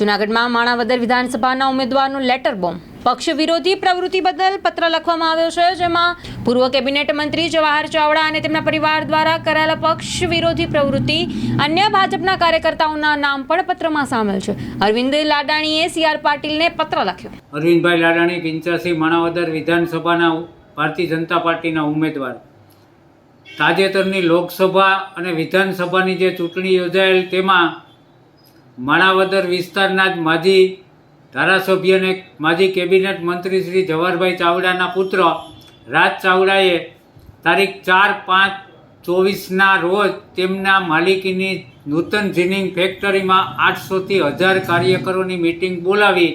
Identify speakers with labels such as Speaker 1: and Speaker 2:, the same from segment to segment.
Speaker 1: જૂનાગઢમાં માણાવદર વિધાનસભાના ઉમેદવારનું letter bomb. પક્ષ વિરોધી પ્રવૃત્તિ બદલ પત્ર લખવામાં આવ્યો છે, જેમાં પૂર્વ કેબિનેટ મંત્રી જવાહર ચાવડા અને તેમના પરિવાર દ્વારા કરાયેલા પક્ષ વિરોધી પ્રવૃત્તિ, અન્ય ભાજપના કાર્યકર્તાઓના નામ પણ પત્રમાં સામેલ છે. અરવિંદ લાડાણીએ સી આર પાટીલને પત્ર લખ્યો.
Speaker 2: અરવિંદભાઈ લાડાણી પિંચાસી માણાવદર વિધાનસભાના ભારતીય જનતા પાર્ટીના ઉમેદવાર. તાજેતરની લોકસભા અને વિધાનસભાની જે ચૂંટણી યોજાયેલ, તેમાં માણાવદર વિસ્તારના જ માજી ધારાસભ્ય અને માજી કેબિનેટ મંત્રી શ્રી જવાહરભાઈ ચાવડાના પુત્ર રાજ ચાવડાએ તારીખ ચાર પાંચ ચોવીસના રોજ તેમના માલિકીની નૂતન જીનિંગ ફેક્ટરીમાં આઠસોથી હજાર કાર્યકરોની મિટિંગ બોલાવી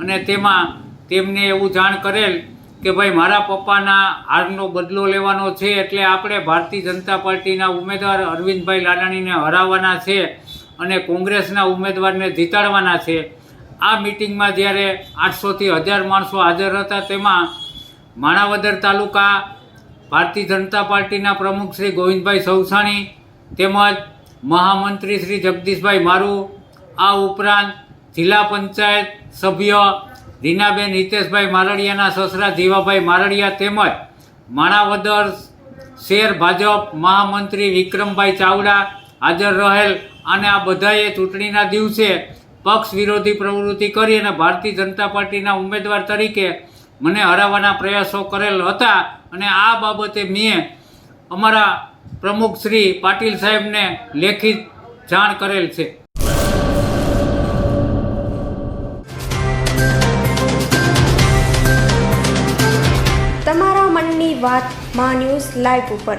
Speaker 2: અને તેમાં તેમને એવું જાણ કરેલ કે ભાઈ, મારા પપ્પાના હારનો બદલો લેવાનો છે એટલે આપણે ભારતીય જનતા પાર્ટીના ઉમેદવાર અરવિંદભાઈ લાડાણીને હરાવવાના છે. અને કોંગ્રેસના ઉમેદવારને જીતાડવાના છે. આ મિટિંગમાં જ્યારે આઠસોથી હજાર માણસો હાજર હતા, તેમાં માણાવદર તાલુકા ભારતીય જનતા પાર્ટીના પ્રમુખ શ્રી ગોવિંદભાઈ સૌસાણી તેમજ મહામંત્રી શ્રી જગદીશભાઈ મારુ, આ ઉપરાંત જિલ્લા પંચાયત સભ્ય રીનાબેન હિતેશભાઈ મારડિયાના સસરા જીવાભાઈ મારડિયા તેમજ માણાવદર શેર ભાજપ મહામંત્રી વિક્રમભાઈ ચાવડા હાજર રહેલ અને આ બધાએ ચૂંટણીના દિવસે પક્ષ વિરોધી પ્રવૃત્તિ કરી અને ભારતીય જનતા પાર્ટીના ઉમેદવાર તરીકે મને હરાવવાના પ્રયાસો કરેલ હતા. અને આ બાબતે મેં અમારા પ્રમુખ શ્રી પાટીલ સાહેબને લેખિત જાણ કરેલ છે.
Speaker 3: તમારા મનની વાત મા ન્યૂઝ લાઈવ ઉપર.